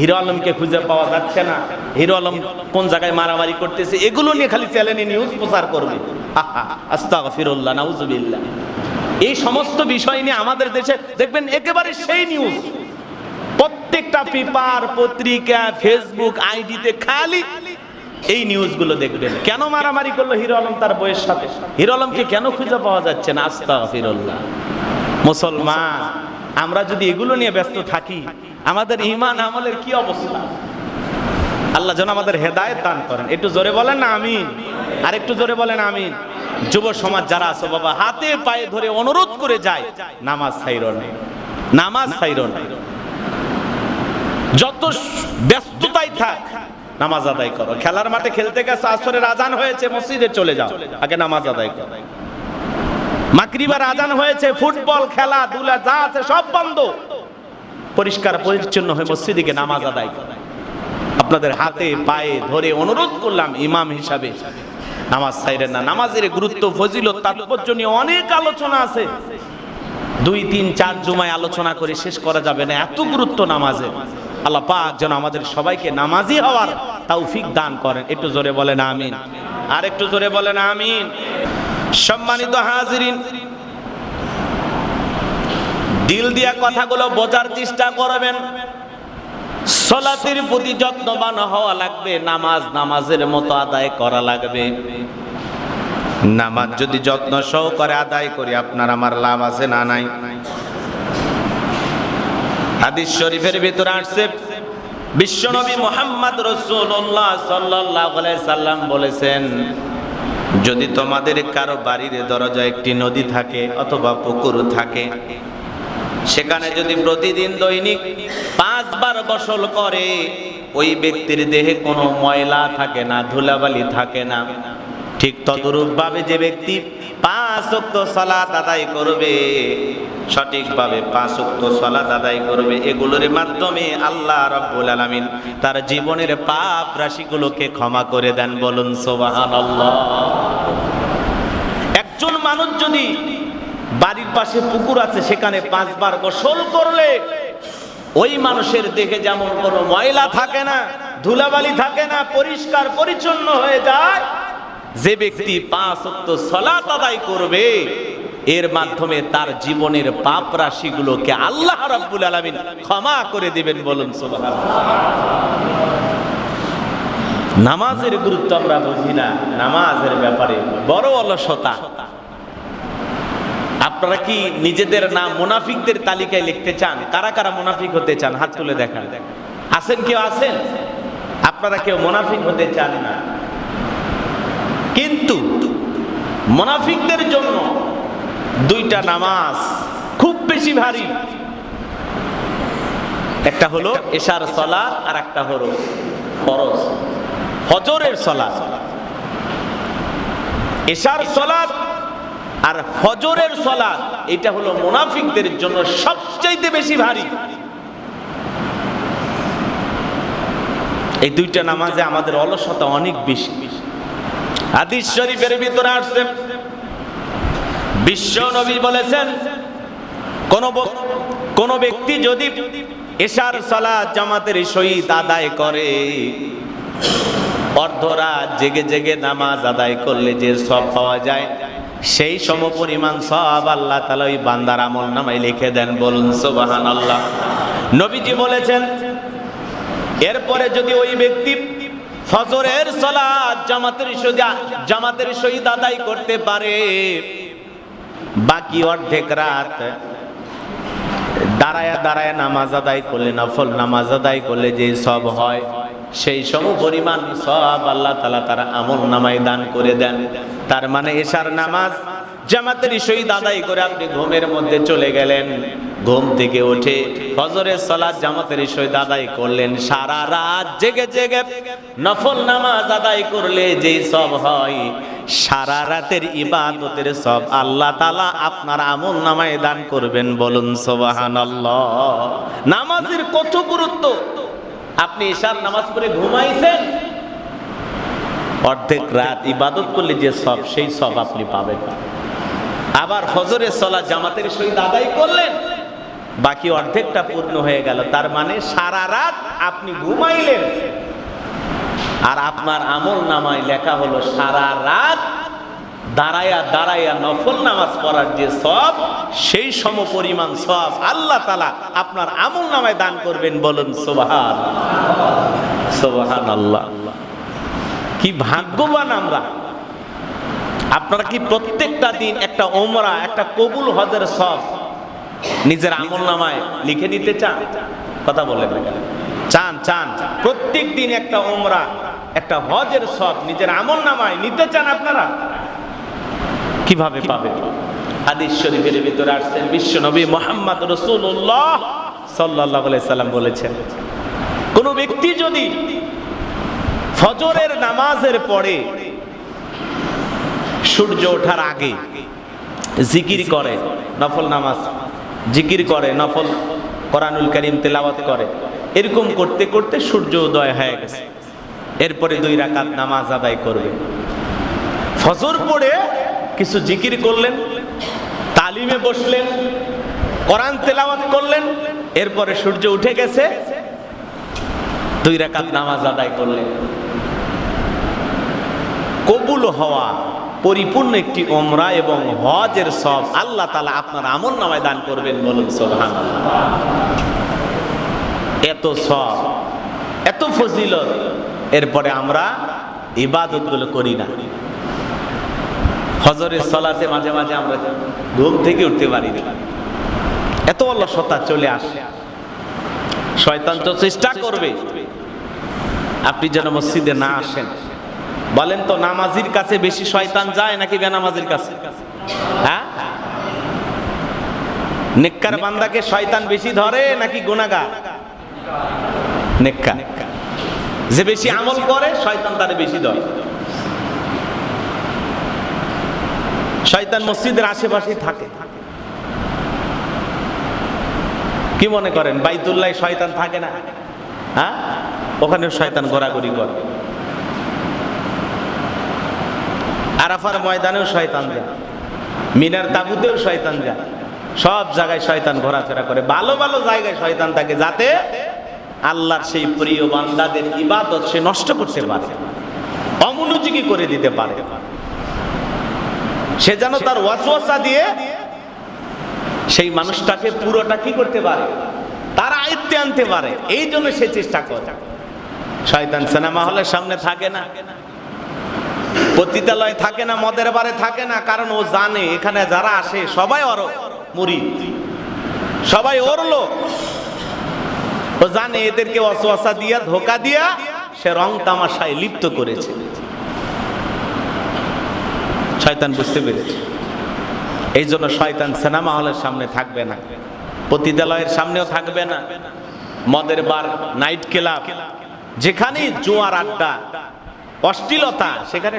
Hero আলমকে খুঁজে পাওয়া যাচ্ছে না। হিরো আলম কোন জায়গায় মারামারি করতেছে, এগুলো নিয়ে খালি চ্যানেলে নিউজ প্রচার করবে। নাউজুবিল্লাহ। এই সমস্ত বিষয় নিয়ে আমাদের দেশে দেখবেন একেবারে সেই নিউজ প্রত্যেকটা পেপার, পত্রিকা ফেসবুক আইডিতে খালি এই নিউজগুলো দেখবেন। কেন মারামারি করল হিরো আলম তার বইয়ের সাথে? হিরো আলমকে কেন খুঁজে পাওয়া যাচ্ছে না? আস্তাগফিরুল্লাহ। মুসলমান আমরা যদি এগুলো নিয়ে ব্যস্ত থাকি, আমাদের ইমান আমলের কি অবস্থা? আল্লাহ যেন আমাদের হেদায়েত দান করেন। একটু জোরে বলেন না, আমিন। আর একটু জোরে বলেন, আমিন। যুব সমাজ যারা আছো, বাবা, হাতে পায়ে ধরে অনুরোধ করে যায়, নামাজ নামাজ যত ব্যস্ততাই থাক, নামাজ আদায় করো। খেলার মাঠে খেলতে গেছে, আসরের আজান হয়েছে, মসজিদে চলে যাও। আগে নামাজ আদায় করো। মাকরিবার আজান হয়েছে, ফুটবল খেলা দুলা যা আছে সব বন্ধ। পরিষ্কার, পরিচ্ছন্ন হয়ে মসজিদে নামাজ আদায় আপনাদের হাতে, পায়ে ধরে অনুরোধ করলাম ইমাম হিসাবে। নামাজ সাইরেন না। নামাজের গুরুত্ব, ফজিলত, তাৎপর্য নিয়ে অনেক আলোচনা আছে। দুই, তিন, চার জুমায় আলোচনা করে শেষ করা যাবে না। এত গুরুত্ব নামাজে। আল্লাহ পাক যেন আমাদের সবাইকে নামাজি হওয়ার তৌফিক দান করেন। একটু জোরে বলেন আমিন। আর একটু জোরে বলেন আমিন। সম্মানিত হাজিরিন, দিল দিয়া কথাগুলো বোঝার চেষ্টা করবেন। সলাতের প্রতি যত্নবান হওয়া লাগবে, নামাজ নামাজের মতো আদায় করা লাগবে। নামাজ যদি যত্ন সহকারে আদায় করি, আপনার আমার লাভ আছে না নাই? হাদিস শরীফের ভিতরে আসছে, বিশ্বনবী মোহাম্মদ রসুল্লাহ সাল্লাহ সাল্লাম বলেছেন যদি তোমাদের কারও বাড়ির দরজা একটি নদী থাকে অথবা পুকুর থাকে, সেখানে যদি প্রতিদিন দৈনিক পাঁচবার গোসল করে, ওই ব্যক্তির দেহে কোনো ময়লা থাকে না, ধুলাবালি থাকে না। ঠিক তদরূপ ভাবে যে ব্যক্তি পাঁচ উক্ত সালাত আদায় করবে, সঠিকভাবে পাঁচ উক্ত সালাত আদায় করবে, এগুলোর মাধ্যমে আল্লাহ রাব্বুল আলামিন তার জীবনের পাপ রাশিগুলোকে ক্ষমা করে দেন। বলুন, সুবহানাল্লাহ। একজন মানুষ যদি বাড়ির পাশে পুকুর আছে, সেখানে পাঁচবার গোসল করলে ওই মানুষের দেখে যেমন কোনো ময়লা থাকে না, ধুলাবালি থাকে না, পরিষ্কার পরিচ্ছন্ন হয়ে যায় যে ব্যক্তি পাঁচ অক্ত সলাত আদায় করবে, এর মাধ্যমে তার জীবনের পাপ রাশিগুলোকে আল্লাহ রাব্বুল আলামিন ক্ষমা করে দিবেন বলুন নামাজের গুরুত্ব আমরা বুঝি না, নামাজের ব্যাপারে বড় অলসতা। আপনারা কি নিজেদের নাম মুনাফিকদের তালিকায় লিখতে চান? কারা কারা মুনাফিক হতে চান? হাত তুলে দেখান। আছেন কেউ? আছেন? আপনারা কেউ মুনাফিক হতে চান না। কিন্তু মোনাফিকদের জন্য দুইটা নামাজ খুব বেশি ভারী। একটা হলো এশার সলা আর একটা হলো ফরজ। ফজরের সলা। এশার সলাত আর ফজরের সলাত এটা হলো মুনাফিকদের জন্য সবচাইতে বেশি ভারী। এই দুইটা নামাজে আমাদের অলসতা অনেক বেশি। হাদিস শরীফের ভিতরে আসছে। বিশ্ব নবী বলেছেন, কোন কোন ব্যক্তি যদি এশার সালাত জামাতের সহিত আদায় করে অর্ধরাত জেগে জেগে নামাজ আদায় করলে যে সব পাওয়া যায়, সেই সম পরিমাণ সব আল্লাহ তালা ওই বান্দার আমল নামায় লিখে দেন বলুন সোবাহান আল্লাহ নবীজি বলেছেন, এরপরে যদি ওই ব্যক্তি ফজরের সালাত জামাতের জামাতের সহিত আদায় করতে পারে। বাকি অর্ধেক রাত দাঁড়ায় দাঁড়ায় নামাজ আদায় করলে, নফল নামাজ আদায় করলে যে সব হয়, সেই সম পরিমাণ সব আল্লাহ তালা তারা আমল নামায় দান করে দেন। তার মানে এশার নামাজ জামাতের শহীদ আদায় করে আপনি ঘুমের মধ্যে চলে গেলেন। ঘুম থেকে উঠে ফজরের সালাত জামাতের শহীদ আদায় করলেন। সারা রাত জেগে জেগে নফল নামাজ আদায় করলে যেই সব হয়, সারা রাতের ইবাদতের সব আল্লাহ তালা আপনার আমল নামায় দান করবেন বলুন সোবাহান নামাজের কত গুরুত্ব? আপনি ঈশার নামাজ পড়ে ঘুমাইছেন? অর্ধেক রাত ইবাদত করলে যে সব, সেই সব আপনি পাবেন আবার ফজরের সলা জামাতের সহিত আদায় করলেন? বাকি অর্ধেকটা পূর্ণ হয়ে গেল। তার মানে সারা রাত আপনি ঘুমাইলেন। আর আপনার আমল নামায় লেখা হলো, সারা রাত দাঁড়ায়া দাঁড়ায়া নফল নামাজ পড়ার যে সব, সেই সম পরিমাণ সব আল্লাহ তালা আপনার আমল নামায় দান করবেন বলুন সোবাহান সোবাহান আল্লাহ কি ভাগ্যবান আমরা। আপনারা কি প্রত্যেকটা দিন একটা ওমরা একটা কবুল হজের সব নিজের আমল নামায় লিখে নিতে চান? কথা বলেন চান চান। প্রত্যেক দিন একটা ওমরা একটা হজের সব নিজের আমল নামায় নিতে চান আপনারা? কীভাবে পাবে হাদিস শরীফের ভিতরে আসছেন বিশ্ব নবী মোহাম্মদ রসুল্লাহ সাল্লাহ সাল্লাম বলেছেন কোন ব্যক্তি যদি ফজরের নামাজের পরে সূর্য ওঠার আগে জিকির করে নফল নামাজ জিকির করে, নফল কোরআনুল করিম তেলাওয়াত করে। এরকম করতে করতে সূর্য উদয় হয়ে গেছে। এরপরে দুই রাকাত নামাজ আদায় করবে। ফজর পড়ে কিছু জিকির করলেন, তালিমে বসলেন, কোরআন তেলাওয়াত করলেন, এরপরে সূর্য উঠে গেছে, দুই রাকাত নামাজ আদায় করলেন। কবুল হওয়া পরিপূর্ণ একটি ওমরা এবং হজের সব আল্লাহ তালা আপনার আমল নামায় দান করবেন বলুন সোহান এত সব, এত ফজিলত, এরপরে আমরা ইবাদতগুলো করি না। হজরের সলাতে মাঝে মাঝে আমরা ঘুম থেকে উঠতে পারি না। এত অলসতা চলে আসে। শয়তান তো চেষ্টা করবে। আপনি যেন মসজিদে না আসেন। বলেন তো, নামাজির কাছে বেশি শয়তান যায় নাকি বেনামাজির কাছে? হ্যাঁ? নেককার বান্দাকে শয়তান বেশি ধরে নাকি গুনাহগার? নেককার। যে বেশি আমল করে, শয়তান তারে বেশি ধরে। শয়তান মসজিদের আশেপাশে থাকে। কি মনে করেন বাইতুল্লাহ শয়তান থাকে না? হ্যাঁ? ওখানে শয়তান ঘোরাঘুরি করে। আরাফার ময়দানেও শয়তান যায়, মিনার তাবুতেও শয়তান যায়, সব জায়গায় শয়তান ঘোরাফেরা করে, ভালো ভালো জায়গায় শয়তান থাকে যাতে আল্লাহর সেই প্রিয় বান্দাদের ইবাদত সে নষ্ট করতে পারে, অমনোযোগী করে দিতে পারে। সে যেন তার ওয়াসওয়াসা দিয়ে সেই মানুষটাকে পুরোটা কি করতে পারে? তার আয়ত্তে আনতে পারে, এই জন্য সে চেষ্টা করে। শয়তান সিনেমা হলের সামনে থাকে না। পতিতালয় থাকে না, মদের বারে থাকে না, কারণ ও জানে এখানে যারা আসে সবাই ওর মুড়ি সবাই ওর লোক। ও জানে এদেরকে অসওয়াসা দিয়া, ধোকা দিয়া সে রং তামাশায় লিপ্ত করেছে। শয়তান বুঝতে পেরেছে। এই জন্য শয়তান সিনেমা হলের সামনে থাকবে না। পতিতালয়ের সামনেও থাকবে না। মদের বার, নাইট ক্লাব, যেখানেই জোয়ার আড্ডা, অশ্লীলতা, সেখানে